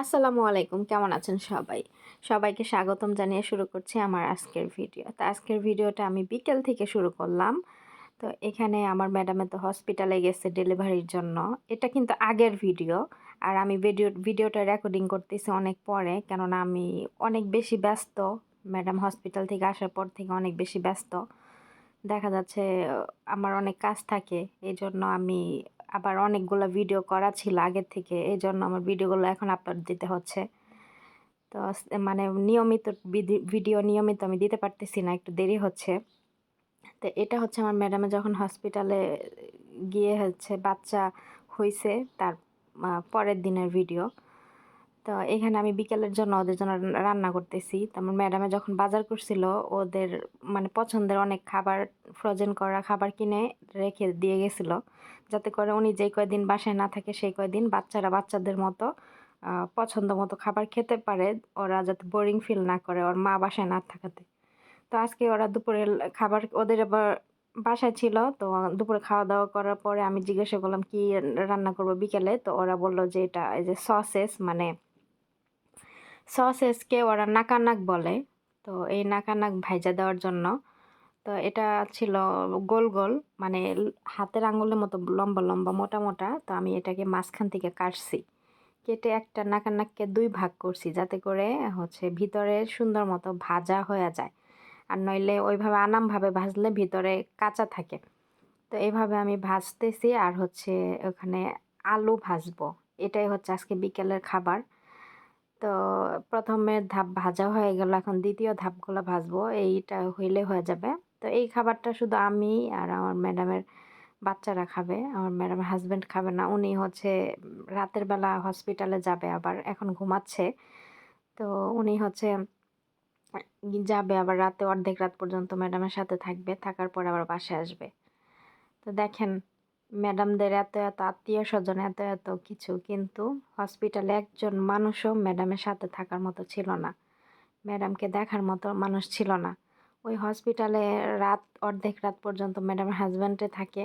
আসসালামু আলাইকুম, কেমন আছেন সবাই? সবাইকে স্বাগতম জানিয়ে শুরু করছি আমার আজকের ভিডিও। তো আজকের ভিডিওটা আমি বিকেল থেকে শুরু করলাম। তো এখানে আমার ম্যাডামে তো হসপিটালে গেছে ডেলিভারির জন্য। এটা কিন্তু আগের ভিডিও। আর আমি ভিডিও, ভিডিওটা রেকর্ডিং করতেছি অনেক পরে। কেননা আমি অনেক বেশি ব্যস্ত। ম্যাডাম হসপিটাল থেকে আসার পর থেকে অনেক বেশি ব্যস্ত। দেখা যাচ্ছে আমার অনেক কাজ থাকে। এই জন্য আমি আবার অনেকগুলো ভিডিও করা ছিল আগের থেকে এই জন্য আমার ভিডিওগুলো এখন আপলোড দিতে হচ্ছে। তো মানে নিয়মিত ভিডিও নিয়মিত আমি দিতে পারতেছি না, একটু দেরি হচ্ছে। তো এটা হচ্ছে আমার ম্যাডামে যখন হসপিটালে গিয়ে হচ্ছে বাচ্চা হয়েছে তার পরের দিনের ভিডিও তো এখানে আমি বিকেলের জন্য ওদের জন্য রান্না করতেছি। তো আমার ম্যাডামে যখন বাজার করছিল, ওদের মানে পছন্দের অনেক খাবার ফ্রোজেন করা খাবার কিনে রেখে দিয়ে গেছিল। যাতে করে উনি যেই কয়দিন বাসায় না থাকে, সেই কয়দিন বাচ্চারা বাচ্চাদের মতো পছন্দ মতো খাবার খেতে পারে। ওরা যাতে বোরিং ফিল না করে, ওর মা বাসায় না থাকাতে। তো আজকে ওরা দুপুরে খাবার, ওদের আবার বাসায় ছিল, তো দুপুরে খাওয়া দাওয়া করার পরে আমি জিজ্ঞাসা করলাম, কি রান্না করব বিকেলে? তো ওরা বলল যে এটা এই যে সসেস মানে সসেসকে ওরা নাকানাক বলে। তো এই নাকানাক ভাইজা দেওয়ার জন্য। তো এটা ছিল গোল গোল মানে হাতের আঙুলের মতো লম্বা লম্বা, মোটা মোটা। তো আমি এটাকে মাঝখান থেকে কাটছি। কেটে একটা নাকানাককে দুই ভাগ করছি যাতে করে হচ্ছে ভিতরে সুন্দর মতো ভাজা হয়ে যায়। আর নইলে ওইভাবে আনামভাবে ভাজলে ভিতরে কাঁচা থাকে। তো এইভাবে আমি ভাজতেছি আর হচ্ছে ওখানে আলু ভাজবো। এটাই হচ্ছে আজকে বিকেলের খাবার। তো প্রথমে ধাপ ভাজা হয়ে গেল, এখন দ্বিতীয় ধাপগুলো ভাজবো, এইটা হইলে হয়ে যাবে। তো এই খাবারটা শুধু আমি আর আমার ম্যাডামের বাচ্চারা খাবে, আমার ম্যাডামের হাজব্যান্ড খাবে না, উনি হচ্ছে রাতের বেলা হসপিটালে যাবে আবার, এখন ঘুমাচ্ছে। তো উনি হচ্ছে যাবে আবার রাতে অর্ধেক রাত পর্যন্ত ম্যাডামের সাথে থাকবে, থাকার পর আবার বাসায় আসবে। তো দেখেন ম্যাডামদের এত এত আত্মীয় স্বজন এত এত কিছু। কিন্তু হসপিটালে একজন মানুষও ম্যাডামের সাথে থাকার মতো ছিল না। ম্যাডামকে দেখার মতো মানুষ ছিল না। ওই হসপিটালে রাত অর্ধেক রাত পর্যন্ত ম্যাডামের হাজব্যান্ডে থাকে,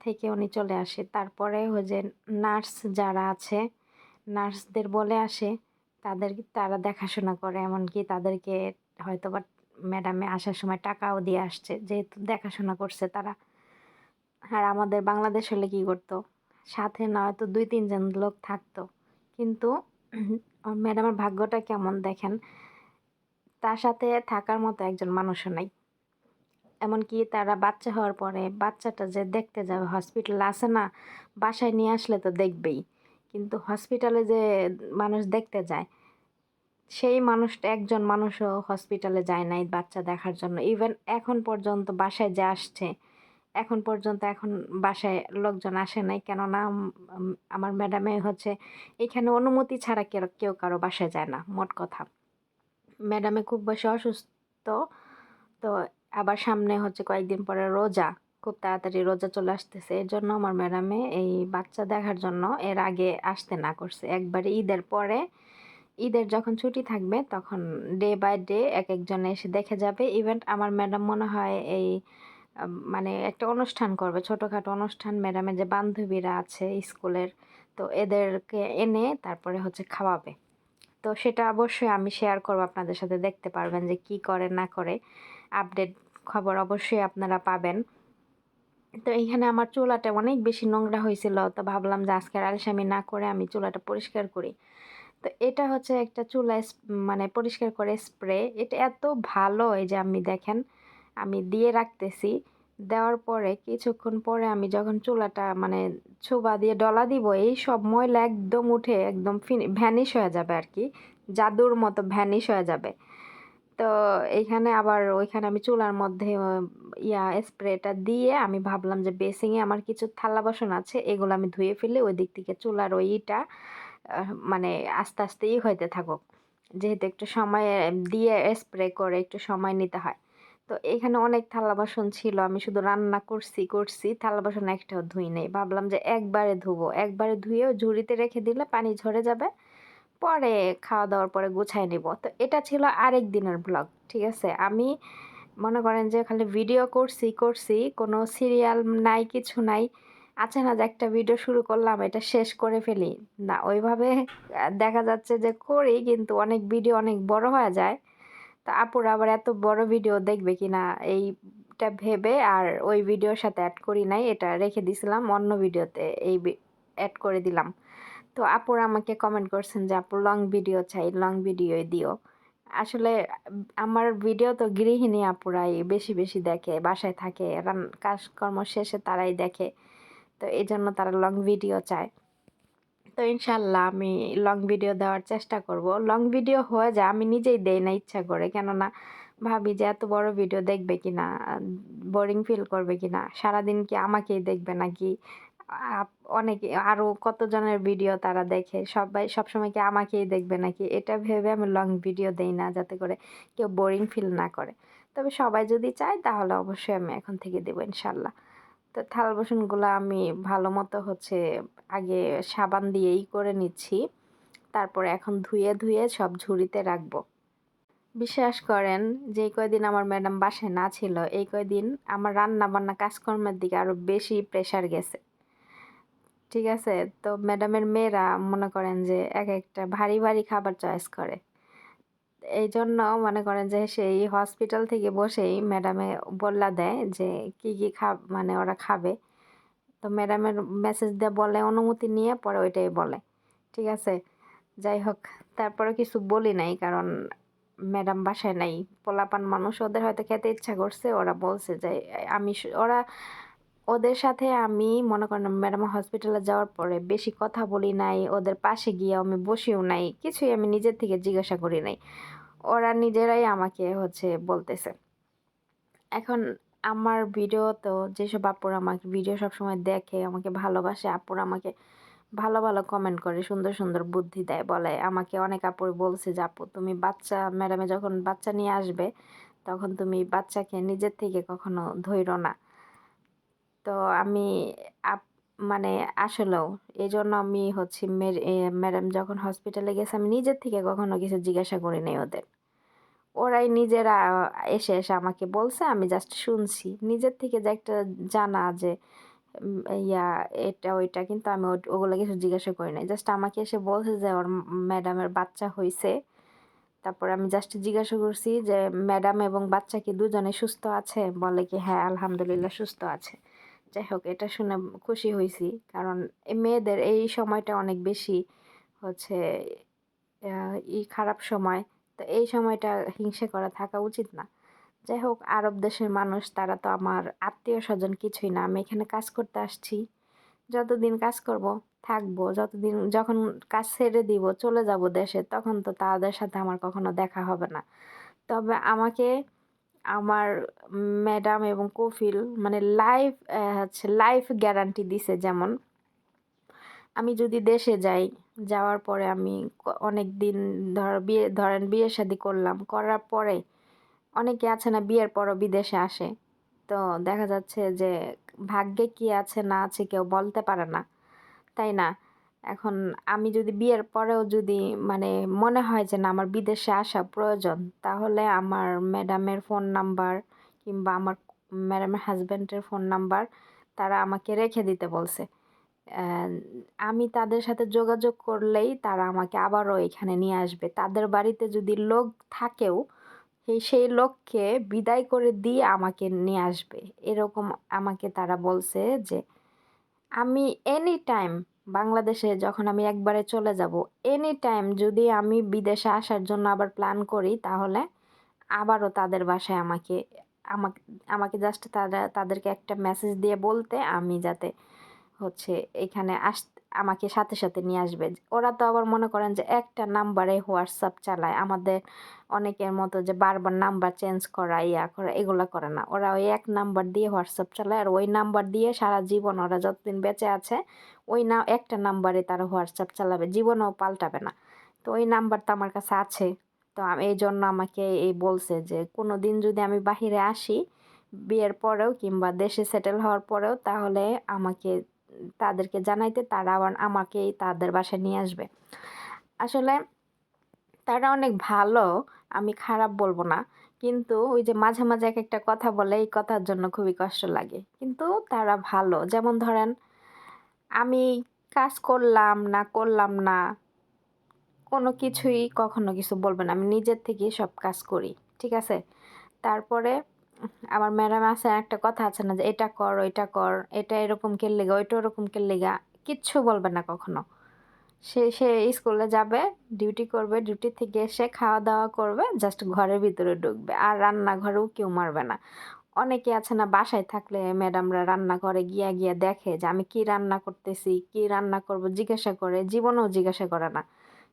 থেকে উনি চলে আসে। তারপরে ওই যে নার্স যারা আছে, নার্সদের বলে আসে, তাদের তারা দেখাশোনা করে। এমনকি তাদেরকে হয়তো বা ম্যাডামে আসার সময় টাকাও দিয়ে আসছে। যেহেতু দেখাশোনা করছে তারা। আর আমাদের বাংলাদেশ হলে কি করতো? সাথে নয়তো দুই, তিনজন লোক থাকতো। কিন্তু ম্যাডামের ভাগ্যটা কেমন দেখেন? তার সাথে থাকার মতো একজন মানুষও নাই। এমনকি তারা বাচ্চা হওয়ার পরে বাচ্চাটা যে দেখতে যাবে হসপিটাল আসে না, বাসায় নিয়ে আসলে তো দেখবেই। কিন্তু হসপিটালে যে মানুষ দেখতে যায়, সেই মানুষটা একজন মানুষও হসপিটালে যায় নাই বাচ্চা দেখার জন্য। ইভেন এখন পর্যন্ত বাসায় যে আসছে এখন পর্যন্ত এখন বাসায় লোকজন আসে নাই। কেননা আমার ম্যাডামে হচ্ছে এখানে অনুমতি ছাড়া কেউ কারও বাসায় যায় না, মোট কথা। ম্যাডামে খুব বেশি অসুস্থ, তো আবার সামনে হচ্ছে কয়েকদিন পরে রোজা, খুব তাড়াতাড়ি রোজা চলে আসতেছে। এর জন্য আমার ম্যাডামে এই বাচ্চা দেখার জন্য এর আগে আসতে না করছে। একবারে ঈদের পরে, ঈদের যখন ছুটি থাকবে তখন ডে বাই ডে এক একজন এসে দেখে যাবে। ইভেন্ট আমার ম্যাডাম মনে হয় এই মানে একটা অনুষ্ঠান করবে, ছোটোখাটো অনুষ্ঠান, ম্যাডামের যে বান্ধবীরা আছে স্কুলের, তো এদেরকে এনে তারপরে হচ্ছে খাওয়াবে। তো সেটা অবশ্যই আমি শেয়ার করব, আপনাদের সাথে দেখতে পারবেন যে কি করে, না করে। আপডেট খবর অবশ্যই আপনারা পাবেন। তো এইখানে আমার চুলাটা অনেক বেশি নোংরা হয়েছিল, তো ভাবলাম যে আজকে আর আলসামি না করে আমি চুলাটা পরিষ্কার করি। তো এটা হচ্ছে একটা চুলা মানে পরিষ্কার করে স্প্রে। এটা এত ভালো, এই যে আমি দেখেন আমি দিয়ে রাখতেছি। দেওয়ার পরে কিছুক্ষণ পরে আমি যখন চুলাটা মানে ছোবা দিয়ে ডলা দিব, এই সব ময়লা একদম উঠে একদম ভ্যানিশ হয়ে যাবে আর কি জাদুর মতো ভ্যানিশ হয়ে যাবে। তো এইখানে আবার ওইখানে আমি চুলার মধ্যে ইয়া স্প্রেটা দিয়ে আমি ভাবলাম যে বেসিংয়ে আমার কিছু থালা বাসন আছে, এগুলো আমি ধুয়ে ফেলে ওই দিক থেকে চুলার ওই ইটা মানে আস্তে আস্তেই হইতে থাকুক। যেহেতু একটু সময় দিয়ে স্প্রে করে একটু সময় নিতে হয়। তো এখানে অনেক থালা বাসন ছিল, আমি শুধু রান্না করছি করছি, থালা বাসন একটাও ধুই নেই। ভাবলাম যে একবারে ধুবো, একবারে ধুয়েও ঝুড়িতে রেখে দিলে পানি ঝরে যাবে, পরে খাওয়া দাওয়ার পরে গুছাই নিব। তো এটা ছিল আরেক দিনের ব্লগ ঠিক আছে? আমি মনে করেন যে খালি ভিডিও করছি করছি, কোনো সিরিয়াল নাই, কিছু নাই, আছে না যে একটা ভিডিও শুরু করলাম, এটা শেষ করে ফেলি। না, ওইভাবে দেখা যাচ্ছে যে করি, কিন্তু অনেক ভিডিও অনেক বড় হয়ে যায়। তো আপুরা আবার এত বড় ভিডিও দেখবে কিনা এইটা ভেবে আর ওই ভিডিওর সাথে অ্যাড করি নাই, এটা রেখে দিছিলাম অন্য ভিডিওতে এই অ্যাড করে দিলাম। তো আপুরা আমাকে কমেন্ট করছেন যে, আপু লং ভিডিও চাই লং ভিডিওই দিও। আসলে আমার ভিডিও তো গৃহিণী আপুরাই বেশি বেশি দেখে, বাসায় থাকে, রান, কাজকর্ম শেষে তারাই দেখে। তো এই জন্য তারা লং ভিডিও চায়। তো ইনশাল্লাহ আমি লং ভিডিও দেওয়ার চেষ্টা করব। লং ভিডিও হয়ে যায়, আমি নিজেই দেই না ইচ্ছা করে। কেননা ভাবি যে এত বড় ভিডিও দেখবে কি না বোরিং ফিল করবে কি না সারাদিন কি আমাকেই দেখবে নাকি? অনেকে আরও কতজনের ভিডিও তারা দেখে, সবাই, সবসময় কি আমাকেই দেখবে নাকি? এটা ভেবে আমি লং ভিডিও দেই না যাতে করে কেউ বোরিং ফিল না করে। তবে সবাই যদি চায় তাহলে অবশ্যই আমি এখন থেকে দেবো ইনশাল্লাহ। তো থাল বাসনগুলো আমি ভালো মতো হচ্ছে আগে সাবান দিয়েই করে নিচ্ছি। তারপরে এখন ধুয়ে ধুয়ে সব ঝুড়িতে রাখব। বিশ্বাস করেন, যে কয়দিন আমার ম্যাডাম বাসায় না ছিল, এই কয়দিন আমার রান্না বান্না কাজকর্মের দিকে আরও বেশি প্রেশার গেছে। ঠিক আছে? তো ম্যাডামের মেয়েরা মনে করেন যে এক একটা ভারী ভারী খাবার চয়েস করে। এই জন্য মনে করেন যে সেই হসপিটাল থেকে বসেই ম্যাডামে বললা দেয় যে কি কি খা মানে ওরা খাবে। তো ম্যাডামের মেসেজ দিয়ে বলে, অনুমতি নিয়ে পরে ওইটাই বলে। ঠিক আছে? যাই হোক তারপরে কিছু বলি নাই কারণ ম্যাডাম বাসায় নাই। পোলাপান মানুষ, ওদের হয়তো খেতে ইচ্ছা করছে, ওরা বলছে যে আমি ওরা, ওদের সাথে আমি মনে করেন ম্যাডাম হসপিটালে যাওয়ার পরে বেশি কথা বলি নাই, ওদের পাশে গিয়ে আমি বসিও নাই, কিছুই আমি নিজের থেকে জিজ্ঞাসা করি নাই। ওরা নিজেরাই আমাকে হচ্ছে বলতেছে। এখন আমার ভিডিও তো যেসব আপুরা আমাকে ভিডিও সবসময় দেখে, আমাকে ভালোবাসে, আপুরা আমাকে ভালো ভালো কমেন্ট করে, সুন্দর সুন্দর বুদ্ধি দেয়, বলে। আমাকে অনেক আপুর বলছে যে, আপু, তুমি বাচ্চা ম্যাডামে যখন বাচ্চা নিয়ে আসবে, তখন তুমি বাচ্চাকে নিজের থেকে কখনো ধৈর্য না। তো আমি আপ মানে আসলেও এই জন্য আমি হচ্ছে ম্যাডাম যখন হসপিটালে গেছে, আমি নিজের থেকে কখনো কিছু জিজ্ঞাসা করি নাই ওদের। ওরাই নিজেরা এসে এসে আমাকে বলছে, আমি জাস্ট শুনছি। নিজের থেকে যে একটা জানা যে ইয়া, এটা, ওইটা, কিন্তু আমি ওগুলো কিছু জিজ্ঞাসা করি নাই। জাস্ট আমাকে এসে বলছে যে, ওর ম্যাডামের বাচ্চা হয়েছে তারপর আমি জাস্ট জিজ্ঞাসা করছি যে, ম্যাডাম এবং বাচ্চা কি দুজনে সুস্থ আছে? বলে কি হ্যাঁ আলহামদুলিল্লাহ সুস্থ আছে। যাই হোক, এটা শুনে খুশি হয়েছি কারণ মেয়েদের এই সময়টা অনেক বেশি হচ্ছে ই খারাপ সময়। তো এই সময়টা হিংসে করা থাকা উচিত না। যাই হোক, আরব দেশের মানুষ, তারা তো আমার আত্মীয় স্বজন কিছুই না। আমি এখানে কাজ করতে আসছি। যতদিন কাজ করব, থাকব। যতদিন যখন কাজ ছেড়ে দিব, চলে যাব দেশে, তখন তো তাদের সাথে আমার কখনো দেখা হবে না। তবে আমাকে আমার ম্যাডাম এবং কফিল মানে লাইফ হচ্ছে লাইফ গ্যারান্টি দিছে যেমন আমি যদি দেশে যাই, যাওয়ার পরে আমি অনেক দিন ধর বিয়ে, ধরেন বিয়ে শাদি করলাম, করার পরে অনেকে আছে না বিয়ের পরও বিদেশে আসে। তো দেখা যাচ্ছে যে ভাগ্যে কি আছে না আছে কেউ বলতে পারে না। তাই না? এখন আমি যদি বিয়ের পরেও যদি মানে মনে হয় যে না, আমার বিদেশে আসা প্রয়োজন, তাহলে আমার ম্যাডামের ফোন নাম্বার কিংবা আমার ম্যাডামের হাজব্যান্ডের ফোন নাম্বার তারা আমাকে রেখে দিতে বলছে। আমি তাদের সাথে যোগাযোগ করলেই তারা আমাকে আবারও এখানে নিয়ে আসবে। তাদের বাড়িতে যদি লোক থাকেও সেই সেই লোককে বিদায় করে দিয়ে আমাকে নিয়ে আসবে। এরকম আমাকে তারা বলছে যে, আমি এনি টাইম বাংলাদেশে যখন আমি একবারে চলে যাব এনি টাইম যদি আমি বিদেশে আসার জন্য আবার প্ল্যান করি, তাহলে আবারও তাদের বাসায় আমাকে আমাকে আমাকে জাস্ট তারা, তাদেরকে একটা মেসেজ দিয়ে বলতে আমি যাতে হচ্ছে এখানে আস, আমাকে সাথে সাথে নিয়ে আসবে। ওরা তো আবার মনে করেন যে একটা নাম্বারে হোয়াটসঅ্যাপ চালায়। আমাদের অনেকের মতো যে বারবার নাম্বার চেঞ্জ করা, ইয়া করা, এগুলো করে না। ওরা ওই এক নাম্বার দিয়ে হোয়াটসঅ্যাপ চালায় আর ওই নাম্বার দিয়ে সারা জীবন ওরা যতদিন বেঁচে আছে, ওই না, একটা নাম্বারে তারা হোয়াটসঅ্যাপ চালাবে। জীবনেও পাল্টাবে না। তো ওই নাম্বার তো আমার কাছে আছে। তো আমি, এই জন্য আমাকে এই বলছে যে কোনো দিন যদি আমি বাহিরে আসি, বিয়ের পরেও কিংবা দেশে সেটেল হওয়ার পরেও তাহলে আমাকে তাদেরকে জানাইতে তারা আবার আমাকেই তাদের বাসায় নিয়ে আসবে। আসলে তারা অনেক ভালো, আমি খারাপ বলব না। কিন্তু ওই যে মাঝে মাঝে এক একটা কথা বলে, এই কথার জন্য খুবই কষ্ট লাগে। কিন্তু তারা ভালো। যেমন ধরেন, আমি কাজ করলাম না করলাম না, কোনো কিছুই কখনো কিছু বলবে না। আমি নিজের থেকেই সব কাজ করি, ঠিক আছে? তারপরে আমার ম্যাডাম আছে একটা কথা আছে না যে, এটা কর, ওইটা কর, এটা এরকম কে লেগা ওইটা ওরকম কে লেগা কিচ্ছু বলবে না কখনো। সে সে স্কুলে যাবে ডিউটি করবে ডিউটি থেকে এসে খাওয়া দাওয়া করবে জাস্ট ঘরের ভিতরে ঢুকবে, আর রান্নাঘরেও কেউ মারবে না। অনেকে আছে না, বাসায় থাকলে ম্যাডামরা রান্নাঘরে গিয়া গিয়া দেখে যে, আমি কি রান্না করতেছি, কি রান্না করব? জিজ্ঞাসা করে, জীবনেও জিজ্ঞাসা করে না।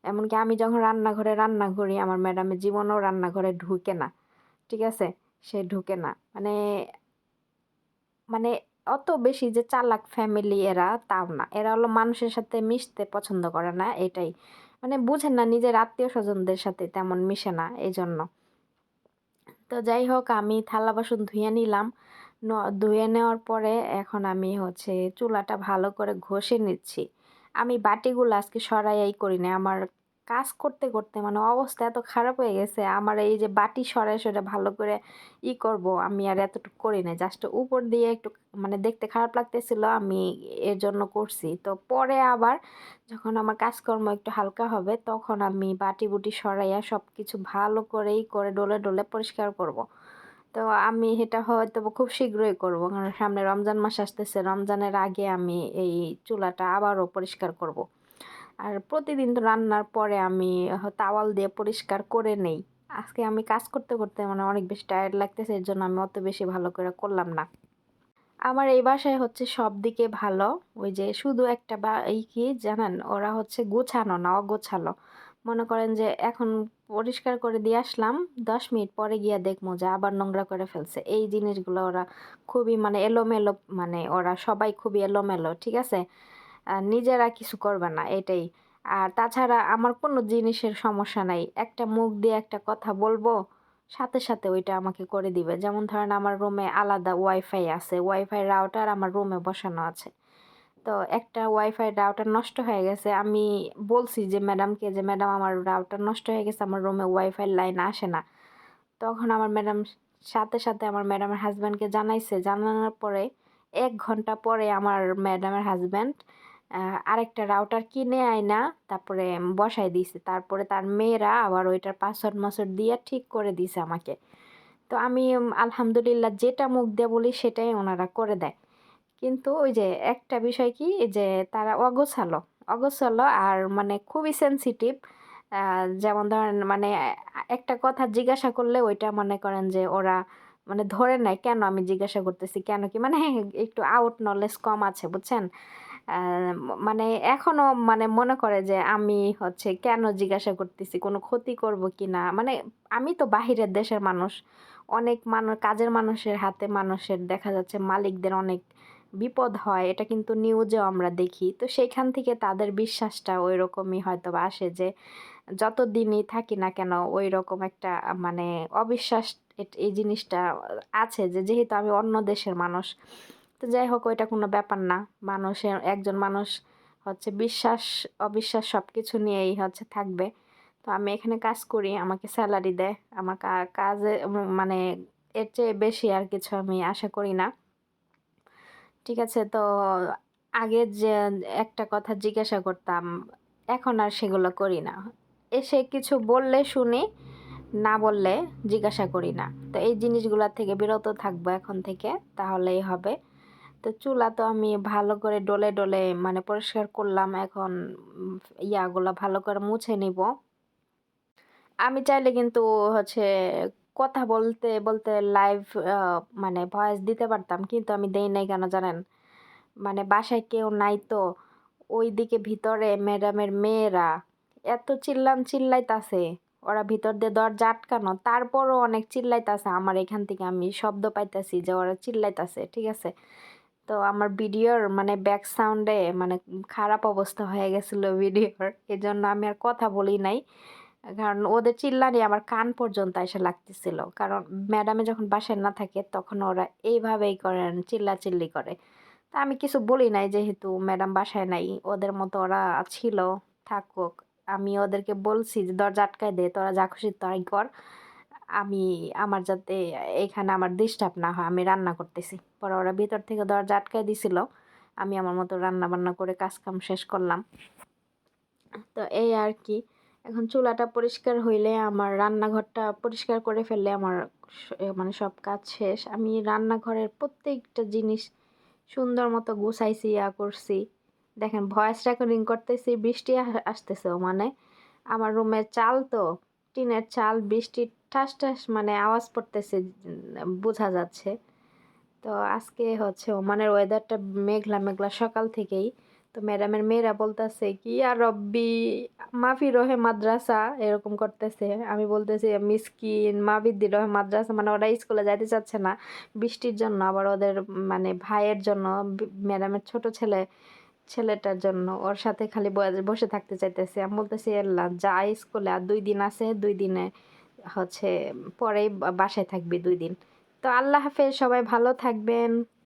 এমনকি আমি যখন রান্নাঘরে রান্না করি, আমার ম্যাডামের জীবনেও রান্নাঘরে ঢুকে না। ঠিক আছে? সে ঢুকে না। মানে মানে অত বেশি যে চালাক ফ্যামিলি এরা তাও না। এরা হলো মানুষের সাথে মিশতে পছন্দ করে না, এটাই। মানে বুঝেন না, নিজের আত্মীয় স্বজনদের সাথে তেমন মিশে না এই জন্য তো যাই হোক, আমি থালা বাসন ধুয়ে নিলাম। ধুয়ে নেওয়ার পরে এখন আমি হচ্ছে চুলাটা ভালো করে ঘষে নিচ্ছি। আমি বাটিগুলো আজকে সরাইয়াই করি না আমার কাজ করতে করতে মানে অবস্থা এত খারাপ হয়ে গেছে আমার এই যে বাটি সরাই সরে ভালো করে ই করব, আমি আর এতটুকু করি না জাস্ট উপর দিয়ে একটু মানে দেখতে খারাপ লাগতেছিল, আমি এর জন্য করছি তো পরে আবার যখন আমার কাজকর্ম একটু হালকা হবে, তখন আমি বাটি বুটি সরাইয়া সব কিছু ভালো করেই করে ডলে ডলে পরিষ্কার করব। তো আমি এটা হয়তো খুব শীঘ্রই করব, কারণ সামনে রমজান মাস আসতেছে রমজানের আগে আমি এই চুলাটা আবারও পরিষ্কার করব। আর প্রতিদিন তো রান্নার পরে আমি তাওয়াল দিয়ে পরিষ্কার করে নেই। আজকে আমি কাজ করতে করতে মানে অনেক বেশি টায়ার্ড লাগতেছে, এর জন্য আমি অত বেশি ভালো করে করলাম না। আমার এই বাসায় হচ্ছে সব দিকে ভালো, ওই যে শুধু একটা বা, এই কি জানেন, ওরা হচ্ছে গোছানো না, অগোছালো। মনে করেন যে এখন পরিষ্কার করে দিয়ে আসলাম, দশ মিনিট পরে গিয়ে দেখব যে আবার নোংরা করে ফেলছে। এই জিনিসগুলো ওরা খুবই মানে এলোমেলো মানে ওরা সবাই খুবই এলোমেলো, ঠিক আছে? নিজেরা কিছু করবে না, এটাই। আর তাছাড়া আমার কোনো জিনিসের সমস্যা নাই। একটা মুখ দিয়ে একটা কথা বলব, সাথে সাথে ওইটা আমাকে করে দিবে। যেমন ধরেন আমার রুমে আলাদা ওয়াইফাই আছে ওয়াইফাই রাউটার আমার রুমে বসানো আছে। তো একটা ওয়াইফাই রাউটার নষ্ট হয়ে গেছে, আমি বলছি যে ম্যাডামকে যে, ম্যাডাম, আমার রাউটার নষ্ট হয়ে গেছে, আমার রুমে ওয়াইফাই লাইন আসে না। তখন আমার ম্যাডাম, সাথে সাথে আমার ম্যাডামের হাজব্যান্ডকে জানাইছে। জানানোর পরে, এক ঘণ্টা পরে আমার ম্যাডামের হাজব্যান্ড আরেকটা রাউটার কিনে আয় না তারপরে বসাই দিছে। তারপরে তার মেয়েরা আবার ওইটার পাসওয়ার্ড মাসওয়ার্ড দিয়ে ঠিক করে দিছে আমাকে। তো আমি আলহামদুলিল্লাহ যেটা মুখ দিয়ে বলি সেটাই ওনারা করে দেয়। কিন্তু ওই যে একটা বিষয় কি যে তারা অগোছালো। অগোছালো আর মানে খুবই সেন্সিটিভ যেমন ধরেন মানে একটা কথা জিজ্ঞাসা করলে ওইটা মনে করেন যে ওরা মানে ধরে নেয়, কেন আমি জিজ্ঞাসা করতেছি? কেন কি? মানে একটু আউট নলেজ কম আছে, বুঝছেন? মানে এখনও মানে মনে করে যে আমি হচ্ছে কেন জিজ্ঞাসা করতেছি, কোনো ক্ষতি করব কি না? মানে আমি তো বাহিরের দেশের মানুষ। অনেক মানুষ কাজের মানুষের হাতে মানুষের দেখা যাচ্ছে মালিকদের অনেক বিপদ হয়। এটা কিন্তু নিউজেও আমরা দেখি। তো সেইখান থেকে তাদের বিশ্বাসটা ওই রকমই হয়তো বা আসে যে যত দিনই থাকি না কেন ওই রকম একটা মানে অবিশ্বাস এই জিনিসটা আছে যে যেহেতু আমি অন্য দেশের মানুষ তো যাই হোক, ওইটা কোনো ব্যাপার না। মানুষের, একজন মানুষ হচ্ছে বিশ্বাস, অবিশ্বাস সব কিছু নিয়েই হচ্ছে থাকবে। তো আমি এখানে কাজ করি, আমাকে স্যালারি দেয়। আমার কাজে মানে এর চেয়ে বেশি আর কিছু আমি আশা করি না। ঠিক আছে, তো আগে যে একটা কথা জিজ্ঞাসা করতাম, এখন আর সেগুলো করি না। এসে কিছু বললে শুনি, না বললে জিজ্ঞাসা করি না। তো এই জিনিসগুলোর থেকে বিরত থাকব এখন থেকে, তাহলেই হবে। তো চুলা তো আমি ভালো করে ডলে ডলে মানে পরিষ্কার করলাম, এখন ইয়াগুলো ভালো করে মুছে নিব। আমি চাইলে কিন্তু হচ্ছে কথা বলতে বলতে লাইভ মানে ভয়েস দিতে পারতাম, কিন্তু আমি দেই নাই কেন জানেন? মানে বাসায় কেউ নাই তো ওই দিকে ভিতরে ম্যাডামের মেয়েরা এত চিল্লাম চিল্লাইতাছে, ওরা ভিতর দিয়ে দরজা আটকানো, তারপরও অনেক চিল্লাইতাছে, আমার এখান থেকে আমি শব্দ পাইতাছি যে ওরা চিল্লাইতাছে, ঠিক আছে? তো আমার ভিডিওর মানে ব্যাক সাউন্ডে মানে খারাপ অবস্থা হয়ে গেছিল ভিডিওর এই জন্য আমি আর কথা বলি নাই। কারণ ওদের চিল্লানি আমার কান পর্যন্ত এসে লাগতেছিল। কারণ ম্যাডামে যখন বাসায় না থাকে, তখন ওরা এইভাবেই করেন চিল্লা চিল্লি করে। তা আমি কিছু বলি নাই, যেহেতু ম্যাডাম বাসায় নাই, ওদের মতো ওরা ছিল, থাকুক। আমি ওদেরকে বলছি যে, দরজা আটকায় দে, তোরা যা খুশি তাই কর। আমি, আমার যাতে এখানে আমার ডিস্টার্ব না হয়, আমি রান্না করতেছি। পরে ওরা ভিতর থেকে দরজা আটকায় দিছিল। আমি আমার মতো রান্না বান্না করে কাজ কাম শেষ করলাম। তো এই আর কি। এখন চুলাটা পরিষ্কার হইলে, আমার রান্নাঘরটা পরিষ্কার করে ফেললে আমার মানে সব কাজ শেষ। আমি রান্নাঘরের প্রত্যেকটা জিনিস সুন্দর মতো গুছাইছি, ইয়া করছি। দেখেন, ভয়েস রেকর্ডিং করতেছি, বৃষ্টি আস- আসতেছে মানে আমার রুমের চাল তো, টিনের চাল, বৃষ্টির ঠাস ঠাস মানে আওয়াজ পড়তেছে, বোঝা যাচ্ছে। তো আজকে হচ্ছে ওমানের ওয়েদারটা মেঘলা মেঘলা সকাল থেকেই। তো ম্যাডামের মেয়েরা বলতেছে কি আর রব্বি, মাফি রহে মাদ্রাসা। এরকম করতেছে। আমি বলতেছি, মিসকিন মাবিদ্দি রহে মাদ্রাসা। মানে ওরা স্কুলে যাইতে চাচ্ছে না। বৃষ্টির জন্য, আবার ওদের মানে ভাইয়ের জন্য ম্যাডামের ছোট ছেলে, ছেলেটার জন্য ওর সাথে খালি বসে থাকতে চাইতেছে। আমি বলতেছি, এল্লা, যা স্কুলে আর দুই দিন আছে, দুই দিনে হচ্ছে পরেই বা- বাসায় থাকবি দুই দিন। তো আল্লাহ হাফেজ সবাই ভালো থাকবেন।